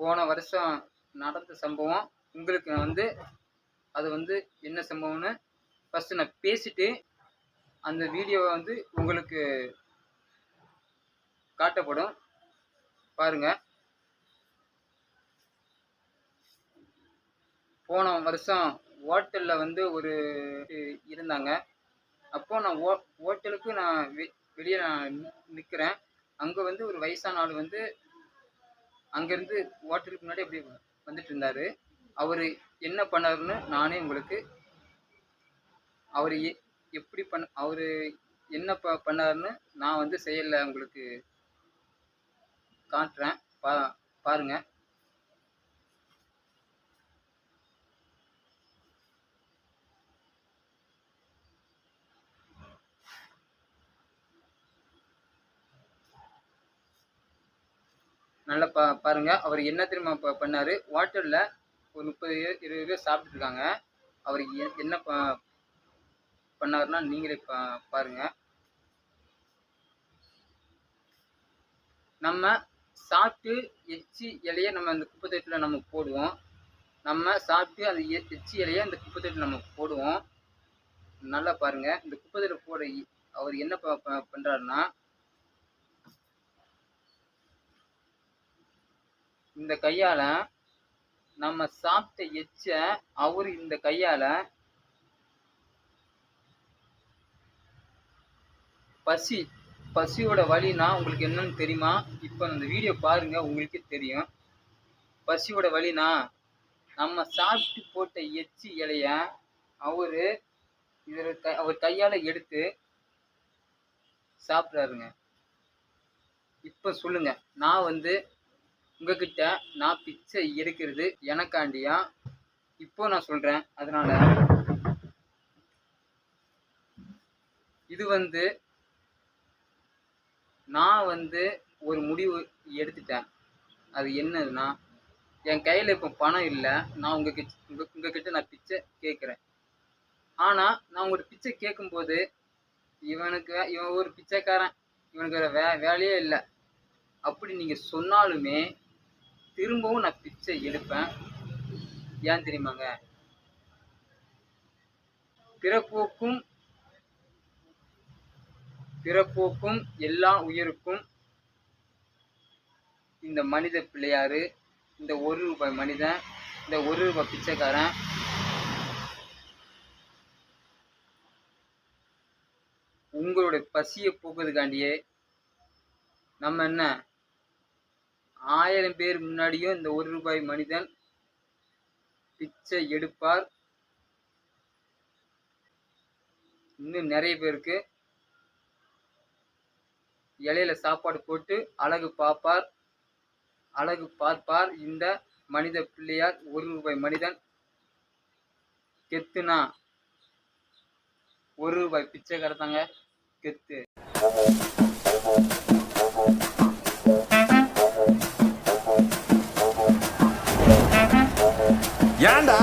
போன வருஷம் நடந்த சம்பவம். உங்களுக்கு வந்து அது வந்து என்ன சம்பவம்னு ஃபஸ்ட்டு நான் பேசிட்டு அந்த வீடியோவை வந்து உங்களுக்கு காட்டப்படும். பாருங்க. போன வருஷம் ஹோட்டலில் வந்து ஒரு இருந்தாங்க. அப்போ நான் ஹோ ஹோட்டலுக்கு நான் வெ வெளியே நான் நிற்கிறேன் அங்கே வந்து ஒரு வயசான ஆள் வந்து அங்கேருந்து ஹோட்டலுக்கு முன்னாடி அப்படி வந்துட்டு இருந்தார் அவர் என்ன பண்ணாருன்னு நானே உங்களுக்கு அவர் எப்படி பண்ண அவர் என்ன ப பண்ணாருன்னு நான் வந்து செயலில் உங்களுக்கு காட்டுறேன். பா பாருங்கள் நல்லா பா பாருங்க. அவர் என்ன தெரியுமா ப பண்ணாரு? ஹோட்டலில் ஒரு முப்பது பேர் இருபது பேர் சாப்பிட்டுட்டு இருக்காங்க. அவர் எ- என்ன ப பண்ணாருன்னா நீங்களே பா பாருங்க. நம்ம சாப்பிட்டு எச்சி இலைய நம்ம அந்த குப்பை தொட்டியில் நம்ம போடுவோம். நம்ம சாப்பிட்டு அந்த எ- எச்சி இலைய அந்த குப்பை தொட்டில் நம்ம போடுவோம். நல்லா பாருங்கள் இந்த குப்பை தொட்டில் போட அவர் என்ன ப ப- இந்த கையால நம்ம சாப்பிட்ட எச்ச அவர் இந்த கையால பசி பசியோட வழினா உங்களுக்கு என்னன்னு தெரியுமா? இப்போ இந்த வீடியோ பாருங்க உங்களுக்கே தெரியும். பசியோட வழினா நம்ம சாப்பிட்டு போட்ட எச்சி இலைய அவரு இதில் க அவர் கையால எடுத்து சாப்பிட்றாருங்க. இப்போ சொல்லுங்க. நான் வந்து உங்ககிட்ட நான் பிச்சை எடுக்கிறது எனக்காண்டியா? இப்போ நான் சொல்றேன். அதனால இது வந்து நான் வந்து ஒரு முடிவு எடுத்துட்டேன். அது என்னதுன்னா என் கையில் இப்போ பணம் இல்லை. நான் உங்ககிட்ட உங்கள் உங்ககிட்ட நான் பிச்சை கேட்குறேன் ஆனால் நான் உங்கள்கிட்ட பிச்சை கேட்கும்போது இவனுக்கு இவன் ஒரு பிச்சைக்காரன். இவனுக்கு வேற வே வேலையே இல்லை. அப்படி நீங்கள் சொன்னாலுமே திரும்பவும் நான் பிச்சை எடுப்பேன். ஏன் தெரியுமாங்க? பிறப்போக்கும் பிறப்போக்கும் எல்லா உயிருக்கும் இந்த மனித பிள்ளையாரு இந்த ஒரு ரூபாய் மனிதன் இந்த ஒரு ரூபாய் பிச்சைக்காரன் உங்களுடைய பசியை போக்குறதுக்காண்டியே நம்ம என்ன ஆயிரம் பேர் முன்னாடியும் இந்த ஒரு ரூபாய் மனிதன் பிச்சை எடுப்பார். இன்னும் நிறைய பேருக்கு இலையில சாப்பாடு போட்டு அழகு பார்ப்பார். அழகு பார்ப்பார். இந்த மனித பிள்ளையார் ஒரு ரூபாய் மனிதன் கெத்துனா ஒரு ரூபாய் பிச்சை கடத்தாங்க கெத்து. ஏன்டா?